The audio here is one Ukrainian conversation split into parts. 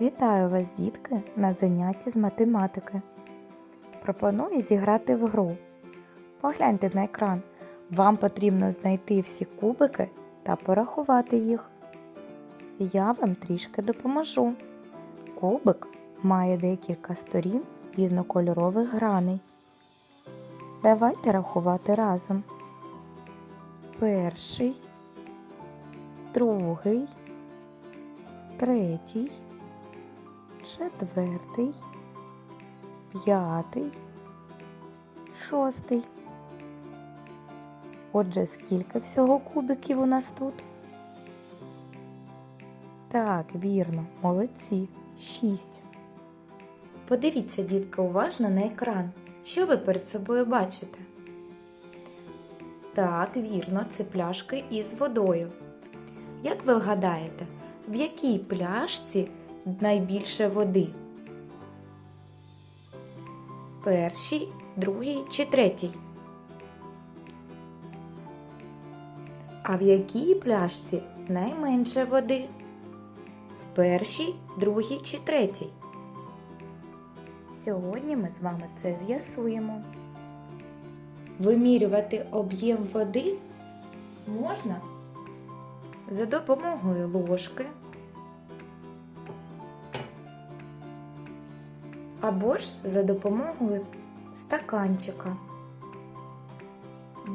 Вітаю вас, дітки, на занятті з математики. Пропоную зіграти в гру. Погляньте на екран. Вам потрібно знайти всі кубики та порахувати їх. Я вам трішки допоможу. Кубик має декілька сторін різнокольорових граней. Давайте рахувати разом. Перший, другий, третій, четвертий, п'ятий, шостий. Отже, скільки всього кубиків у нас тут? Так, вірно, молодці. Шість. Подивіться, дітки, уважно на екран. Що ви перед собою бачите? Так, вірно, це пляшки із водою. Як ви вгадаєте, в якій пляшці найбільше води? Першій, другій чи третій? А в якій пляшці найменше води? В першій, другій чи третій? Сьогодні ми з вами це з'ясуємо. Вимірювати об'єм води можна за допомогою ложки або ж за допомогою стаканчика.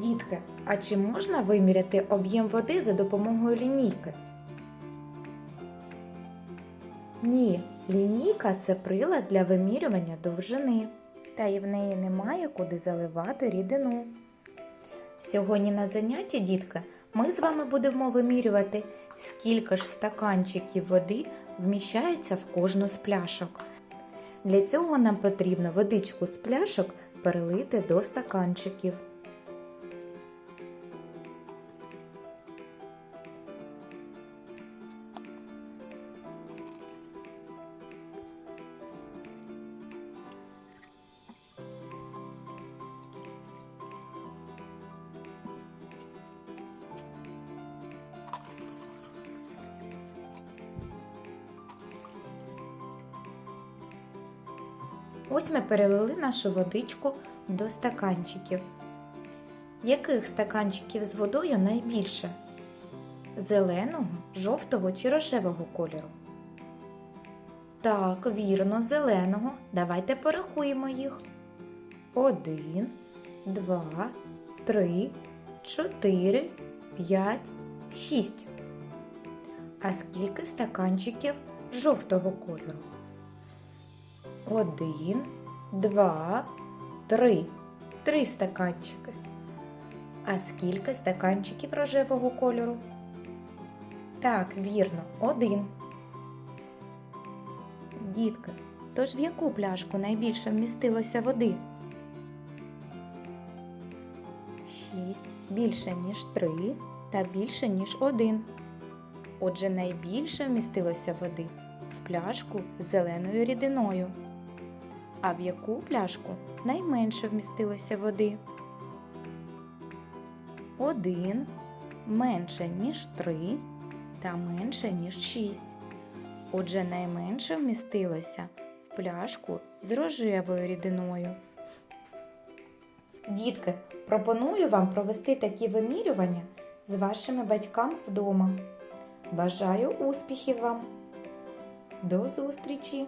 Дітки, а чи можна виміряти об'єм води за допомогою лінійки? Ні, лінійка це прилад для вимірювання довжини. Та і в неї немає куди заливати рідину. Сьогодні на занятті, дітки, ми з вами будемо вимірювати, скільки ж стаканчиків води вміщається в кожну з пляшок. Для цього нам потрібно водичку з пляшок перелити до стаканчиків. Ось ми перелили нашу водичку до стаканчиків. Яких стаканчиків з водою найбільше? Зеленого, жовтого чи рожевого кольору? Так, вірно, зеленого. Давайте порахуємо їх. Один, два, три, чотири, п'ять, шість. А скільки стаканчиків жовтого кольору? Один, два, три. Три стаканчики. А скільки стаканчиків рожевого кольору? Так, вірно, один. Дітки, тож в яку пляшку найбільше вмістилося води? Шість більше, ніж три та більше, ніж один. Отже, найбільше вмістилося води в пляшку з зеленою рідиною. А в яку пляшку найменше вмістилося води? Один менше, ніж три та менше, ніж шість. Отже, найменше вмістилося в пляшку з рожевою рідиною. Дітки, пропоную вам провести такі вимірювання з вашими батьками вдома. Бажаю успіхів вам! До зустрічі!